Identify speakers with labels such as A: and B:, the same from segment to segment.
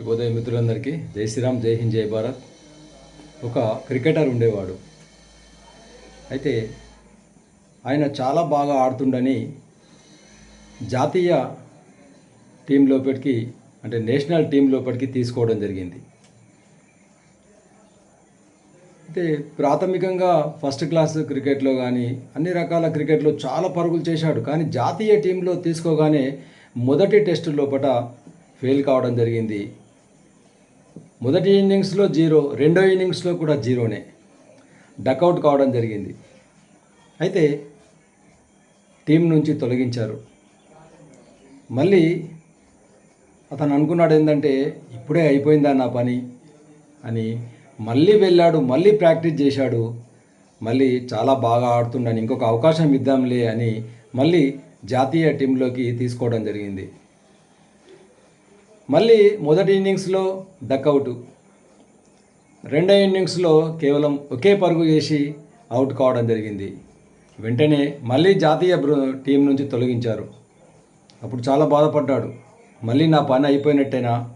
A: శుభోదయం మిత్రులందరికీ జై శ్రీరామ్ జై హింద్ జై భారత్. ఒక క్రికెటర్ ఉండేవాడు. అయితే ఆయన చాలా బాగా ఆడుతుండని జాతీయ టీం లోపలికి అంటే నేషనల్ టీం లోపలికి తీసుకోవడం జరిగింది. అయితే ప్రాథమికంగా ఫస్ట్ క్లాస్ క్రికెట్లో కానీ అన్ని రకాల క్రికెట్లో చాలా పరుగులు చేశాడు. కానీ జాతీయ టీంలో తీసుకోగానే మొదటి టెస్టు లోపల ఫెయిల్ కావడం జరిగింది. మొదటి ఇన్నింగ్స్లో జీరో రెండో ఇన్నింగ్స్లో కూడా జీరోనే. డకౌట్ కావడం జరిగింది. అయితే టీం నుంచి తొలగించారు. మళ్ళీ అతను అనుకున్నాడు ఏంటంటే ఇప్పుడే అయిపోయిందా నా పని? అని మళ్ళీ వెళ్ళాడు మళ్ళీ ప్రాక్టీస్ చేశాడు. మళ్ళీ చాలా బాగా ఆడుతున్నాను ఇంకొక అవకాశం ఇద్దాంలే అని మళ్ళీ జాతీయ టీంలోకి తీసుకోవడం జరిగింది. మళ్ళీ మొదటి ఇన్నింగ్స్లో డక్అవుట్. రెండో ఇన్నింగ్స్లో కేవలం ఒకే పరుగు చేసి అవుట్ కావడం జరిగింది. వెంటనే మళ్ళీ జాతీయ బృ- టీం నుంచి తొలగించారు. అప్పుడు చాలా బాధపడ్డాడు. మళ్ళీ నా పని అయిపోయినట్టేనా?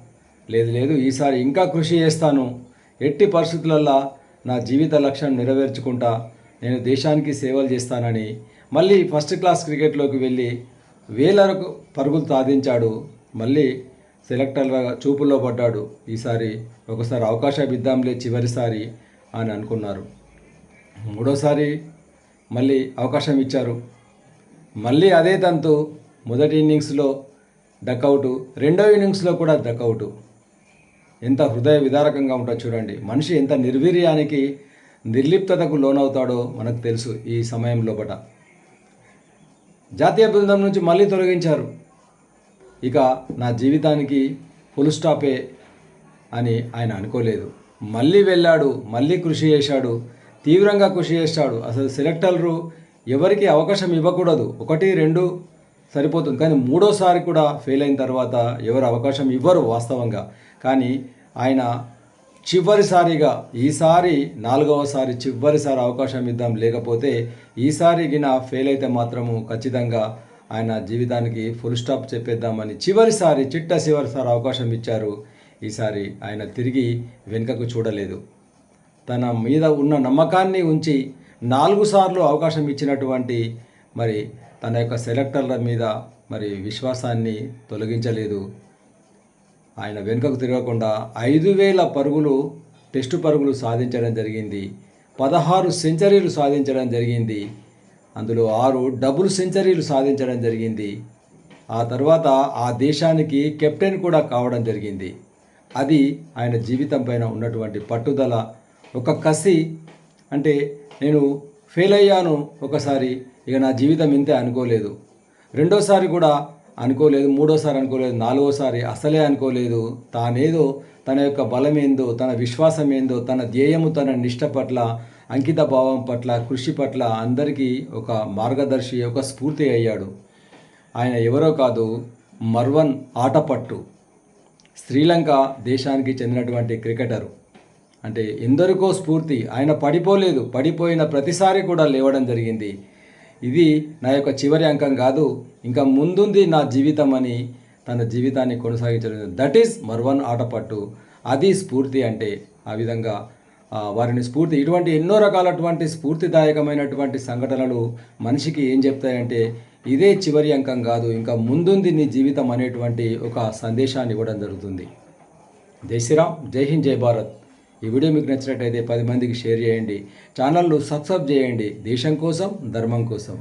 A: లేదు లేదు ఈసారి ఇంకా కృషి చేస్తాను. ఎట్టి పరిస్థితులల్లో నా జీవిత లక్ష్యం నెరవేర్చుకుంటా నేను దేశానికి సేవలు చేస్తానని మళ్ళీ ఫస్ట్ క్లాస్ క్రికెట్లోకి వెళ్ళి వేలకు పరుగులు సాధించాడు. మళ్ళీ సెలెక్టర్గా చూపుల్లో పడ్డాడు. ఈసారి ఒకసారి అవకాశం ఇద్దాంలే చివరిసారి అని అనుకున్నారు. మూడోసారి మళ్ళీ అవకాశం ఇచ్చారు. మళ్ళీ అదే తంతు మొదటి ఇన్నింగ్స్లో డక్అవుట్ రెండో ఇన్నింగ్స్లో కూడా డక్అవుట్. ఎంత హృదయ విదారకంగా ఉంటుందో చూడండి. మనిషి ఎంత నిర్వీర్యానికి నిర్లిప్తతకు లోనవుతాడో మనకు తెలుసు ఈ సమయం లోపట జాతీయ బృందం నుంచి మళ్ళీ తొలగించారు. ఇక నా జీవితానికి ఫుల్ స్టాపే అని ఆయన అనుకోలేదు. మళ్ళీ వెళ్ళాడు మళ్ళీ కృషి చేశాడు తీవ్రంగా కృషి చేశాడు అసలు సెలెక్టర్లు ఎవరికి అవకాశం ఇవ్వకూడదు. ఒకటి రెండు సరిపోతుంది. కానీ మూడోసారి కూడా ఫెయిల్ అయిన తర్వాత ఎవరు అవకాశం ఇవ్వరు వాస్తవంగా. కానీ ఆయన చివరిసారిగా ఈసారి నాలుగవసారి చివరిసారి అవకాశం ఇద్దాం లేకపోతే ఈసారి గిన ఫెయిల్ అయితే మాత్రము ఖచ్చితంగా ఆయన జీవితానికి ఫుల్ స్టాప్ చెప్పేద్దామని చివరిసారి చిట్ట చివరిసారి అవకాశం ఇచ్చారు. ఈసారి ఆయన తిరిగి వెనుకకు చూడలేదు. తన మీద ఉన్న నమ్మకాన్ని ఉంచి నాలుగు సార్లు అవకాశం ఇచ్చినటువంటి మరి తన యొక్క సెలెక్టర్ల మీద మరి విశ్వాసాన్ని తొలగించలేదు. ఆయన వెనుకకు తిరగకుండా ఐదు వేల పరుగులు టెస్టు పరుగులు సాధించడం జరిగింది. పదహారు సెంచరీలు సాధించడం జరిగింది. అందులో ఆరు డబుల్ సెంచరీలు సాధించడం జరిగింది. ఆ తర్వాత ఆ దేశానికి కెప్టెన్ కూడా కావడం జరిగింది. అది ఆయన జీవితం పైన ఉన్నటువంటి పట్టుదల ఒక కసి అంటే నేను ఫెయిల్ అయ్యాను ఒకసారి ఇక నా జీవితం ఇంతే అనుకోలేదు. రెండోసారి కూడా అనుకోలేదు మూడోసారి అనుకోలేదు నాలుగోసారి అసలే అనుకోలేదు. తానేదో తన యొక్క బలం ఏందో తన విశ్వాసం ఏందో తన ధ్యేయము తన నిష్ట పట్ల అంకిత భావం పట్ల కృషి పట్ల అందరికీ ఒక మార్గదర్శి ఒక స్ఫూర్తి అయ్యాడు. ఆయన ఎవరో కాదు మర్వన్ ఆటపట్టు. శ్రీలంక దేశానికి చెందినటువంటి క్రికెటరు. అంటే ఎందరికో స్ఫూర్తి. ఆయన పడిపోలేదు. పడిపోయిన ప్రతిసారి కూడా లేవడం జరిగింది. ఇది నా యొక్క చివరి అంకం కాదు. ఇంకా ముందుంది నా జీవితం అని తన జీవితాన్ని కొనసాగించడం దట్ ఈస్ మర్వన్ ఆటపట్టు. అది స్ఫూర్తి అంటే ఆ విధంగా వారిని స్ఫూర్తి ఇటువంటి ఎన్నో రకాలటువంటి స్ఫూర్తిదాయకమైనటువంటి సంఘటనలు మనిషికి ఏం చెప్తాయంటే ఇదే చివరి అంకం కాదు ఇంకా ముందుంది నీ జీవితం అనేటువంటి ఒక సందేశాన్ని ఇవ్వడం జరుగుతుంది. జై శ్రీరామ్ జై హింద్ జై భారత్. ఈ వీడియో మీకు నచ్చినట్టయితే పది మందికి షేర్ చేయండి. ఛానల్ను సబ్స్క్రైబ్ చేయండి. దేశం కోసం ధర్మం కోసం.